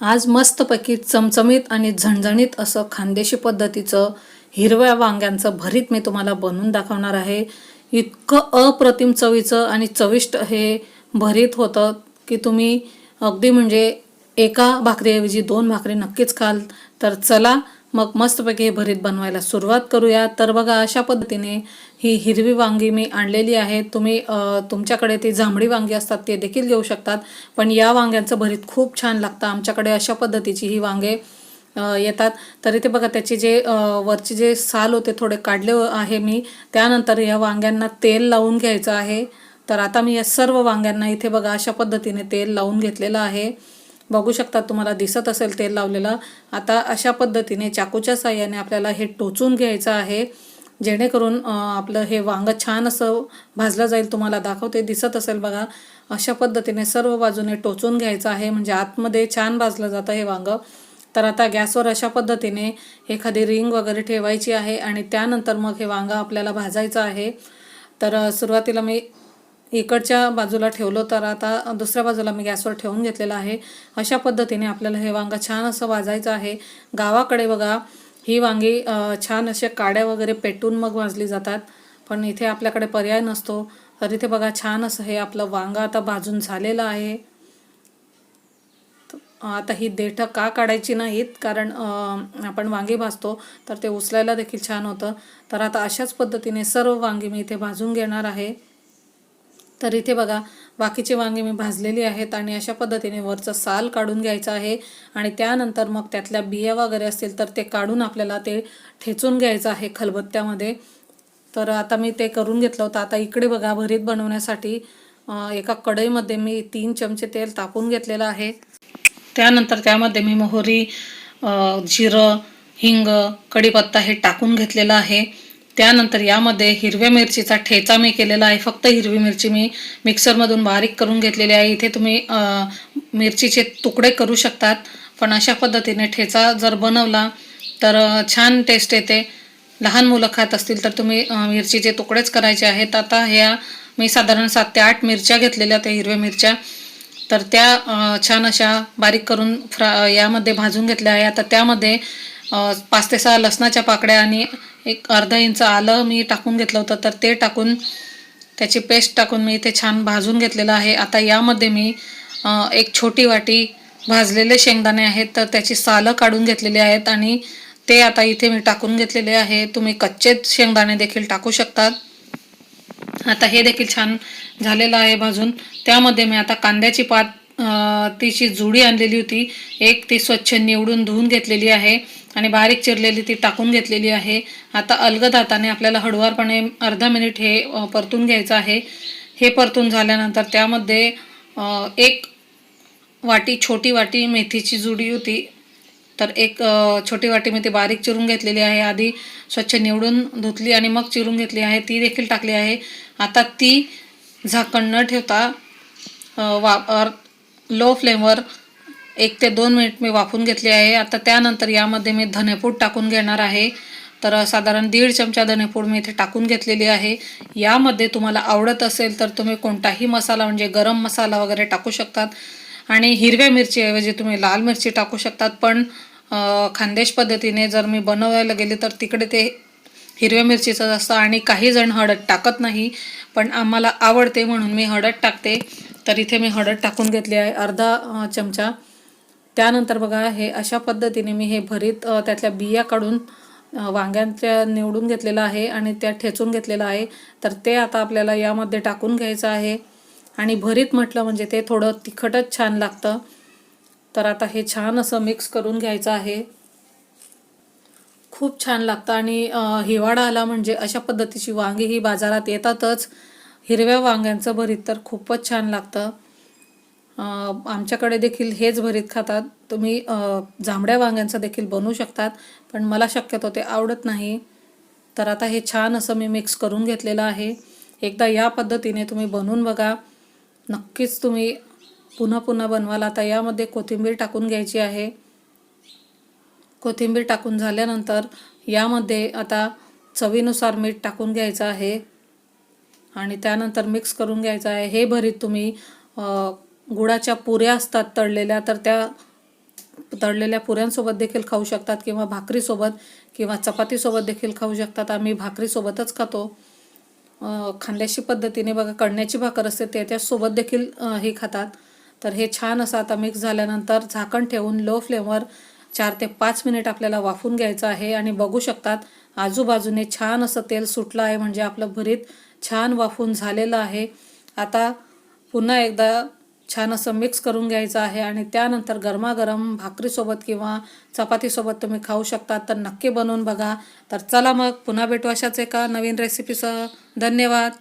आज मस्तपैकी चमचमीत आणि झणझणीत असं खानदेशी पद्धतीचं हिरव्या वांग्यांचं भरीत मी तुम्हाला बनवून दाखवणार आहे. इतकं अप्रतिम चवीचं आणि चविष्ट हे भरीत होतं की तुम्ही अगदी म्हणजे एका भाकरीऐवजी दोन भाकरी नक्कीच खाल. तर चला मग मस्तपैकी हे भरीत बनवायला सुरुवात करूया. तर बघा अशा पद्धतीने ही हिरवी वांगी मी आणलेली आहे. तुम्ही तुमच्याकडे ती जांभळी वांगी असतात ते देखील घेऊ शकतात. पण या वांग्यांचं भरीत खूप छान लागतं. आमच्याकडे अशा पद्धतीची ही वांगे येतात. तर इथे बघा त्याचे जे वरचे जे साल होते थोडे काढले आहे मी त्यानंतर या वांग्यांना तेल लावून घ्यायचं आहे. तर आता मी या सर्व वांग्यांना इथे बघा अशा पद्धतीने तेल लावून घेतलेलं आहे. बघू शकता तुम्हाला दिसत असेल तेल लावलेलं. आता अशा पद्धतीने चाकूच्या साह्याने आपल्याला हे टोचून घ्यायचं आहे. जेणेकरून आपलं हे वांग छान असं भाजलं जाईल तुम्हाला दाखवते. दिसत असेल बघा अशा पद्धतीने सर्व बाजूने टोचून घ्यायचं आहे. म्हणजे आतमध्ये छान भाजलं जातं हे वांग. तर आता गॅसवर अशा पद्धतीने एखादी रिंग वगैरे ठेवायची आहे आणि त्यानंतर मग हे वांग आपल्याला भाजायचं आहे. तर सुरुवातीला मी इकडच्या बाजूला ठेवलं तर आता दुसऱ्या बाजूला मी गॅसवर ठेवून घेतलेलं आहे. अशा पद्धतीने आपल्याला हे वांगा छान असं भाजायचं आहे. गावाकडे बघा ही वांगी छान असे काड्या वगैरे पेटून मग भाजली जातात. पण इथे आपल्याकडे पर्याय नसतो. तर इथे बघा छान असं हे आपलं वांगा आता भाजून झालेलं आहे. आता ही देठं का काढायची नाहीत? कारण आपण वांगी भाजतो तर ते उचलायला देखील छान होतं. तर आता अशाच पद्धतीने सर्व वांगी मी इथे भाजून घेणार आहे. तर इथे बघा बाकीचे वांगे मी भाजलेली आहेत आणि अशा पद्धतीने वरचं साल काढून घ्यायचं आहे. आणि त्यानंतर मग त्यातल्या बिया वगैरे असतील तर ते काढून आपल्याला ते ठेचून घ्यायचं आहे खलबत्त्यामध्ये. तर आता मी ते करून घेतलं होतं. आता इकडे बघा भरीत बनवण्यासाठी एका कढईमध्ये मी तीन चमचे तेल तापून घेतलेलं आहे. त्यानंतर त्यामध्ये मी मोहरी जिरं हिंग कढीपत्ता हे टाकून घेतलेलं आहे. त्यानंतर यामध्ये हिरव्या मिरचीचा ठेचा मी केलेला आहे. फक्त हिरवी मिरची मी मिक्सरमधून बारीक करून घेतलेली आहे. इथे तुम्ही मिरचीचे तुकडे करू शकतात. पण अशा पद्धतीने ठेचा जर बनवला तर छान टेस्ट येते. लहान मुलं खात असतील तर तुम्ही मिरचीचे तुकडेच करायचे आहेत. आता ह्या मी साधारण सात ते आठ मिरच्या घेतलेल्या त्या हिरव्या मिरच्या. तर त्या छान अशा बारीक करून फ्रा यामध्ये भाजून घेतल्या आहे आता त्यामध्ये पाच ते सहा लसणाच्या पाकड्या आणि एक अर्धा इंच आलं मी टाकून घेतलं होतं तर ते टाकून त्याची पेस्ट टाकून मी इथे छान भाजून घेतलेलं आहे. आता यामध्ये मी एक छोटी वाटी भाजलेले शेंगदाणे आहेत तर त्याची सालं काढून घेतलेली आहेत आणि ते आता इथे मी टाकून घेतलेले आहे. तुम्ही कच्चे शेंगदाणे देखील टाकू शकतात. आता हे देखील छान झालेलं आहे भाजून. त्यामध्ये मी आता कांद्याची पात तिची जुडी आणलेली होती. एक ती स्वच्छ निवडून धुवून घेतलेली आहे आणि बारीक चिरलेली ती टाकून घेतलेली आहे. आता अलगद हाताने आपल्याला हळुवारपणे अर्धा मिनिट हे परतून घ्यायचं आहे. हे परतून झाल्यानंतर त्यामध्ये एक वाटी छोटी वाटी मेथीची जुडी होती. तर एक छोटी वाटी मी ती बारीक चिरून घेतलेली आहे. आधी स्वच्छ निवडून धुतली आणि मग चिरून घेतली आहे. ती देखील टाकली आहे. आता ती झाकण न ठेवता वा लो फ्लेमवर एक ते दोन मिनिट मी वाफून घेतली आहे. आता त्यानंतर यामध्ये मी धनेपूड टाकून घेणार आहे. तर साधारण दीड चमचा धनेपूड मी इथे टाकून घेतलेली आहे. यामध्ये तुम्हाला आवडत असेल तर तुम्ही कोणताही मसाला म्हणजे गरम मसाला वगैरे टाकू शकतात. आणि हिरव्या मिरचीऐवजी तुम्ही लाल मिरची टाकू शकतात. पण खानदेश पद्धतीने जर मी बनवायला गेले तर तिकडे ते हिरव्या मिरचीचं असतं आणि काही जण हळद टाकत नाही पण आम्हाला आवडते म्हणून मी हळद टाकते. तर इथे मी हळद टाकून घेतली आहे अर्धा चमचा. त्यानंतर बघा हे अशा पद्धतीने मी हे भरीत त्यातल्या बिया काढून वांग्यांच्या निवडून घेतलेलं आहे आणि त्या ठेचून घेतलेलं आहे. तर ते आता आपल्याला यामध्ये टाकून घ्यायचं आहे. आणि भरीत म्हटलं म्हणजे ते थोडं तिखटच छान लागतं. तर आता हे छान असं मिक्स करून घ्यायचं आहे. खूप छान लागतं. आणि हिवाळा आला म्हणजे अशा पद्धतीची वांगी ही बाजारात येतातच. हिरव्या वांग्यांचं भरीत तर खूपच छान लागतं. आमच्याकडे देखील हेच भरीत खातात. तुम्ही जांभळ्या वांग्यांचं देखील बनवू शकतात. पण मला शक्यतो ते आवडत नाही. तर आता हे छान असं मी मिक्स करून घेतलेलं आहे. एकदा या पद्धतीने तुम्ही बनवून बघा. नक्कीच तुम्ही पुन्हा पुन्हा बनवाल. आता यामध्ये कोथिंबीर टाकून घ्यायची आहे. कोथिंबीर टाकून झाल्यानंतर यामध्ये आता चवीनुसार मीठ टाकून घ्यायचं आहे. आणि त्यानंतर मिक्स करून घ्यायचं आहे. हे भरीत तुम्ही गुळाच्या पुऱ्या असतात तळलेल्या तर त्या तळलेल्या पुऱ्यांसोबत देखील खाऊ शकतात किंवा भाकरीसोबत किंवा चपातीसोबत देखील खाऊ शकतात. आम्ही भाकरीसोबतच खातो. अ, पद्धतीने बघा कणण्याची भाकर असते त्याच्यासोबत देखील हे खातात. तर हे छान असं आता मिक्स झाल्यानंतर झाकण ठेवून लो फ्लेमवर चार ते पाच मिनिट आपल्याला वाफून घ्यायचं आहे आणि बघू शकतात आजूबाजूने छान असं तेल सुटलं आहे म्हणजे आपलं भरीत छान वाफून झालेलं आहे. आता पुन्हा एकदा छान असं मिक्स करून घ्यायचं आहे आणि त्यानंतर गरमागरम भाकरीसोबत किंवा चपातीसोबत तुम्ही खाऊ शकता तर नक्की बनवून बघा. तर चला मग पुन्हा भेटू अशाच एका नवीन रेसिपीसह धन्यवाद.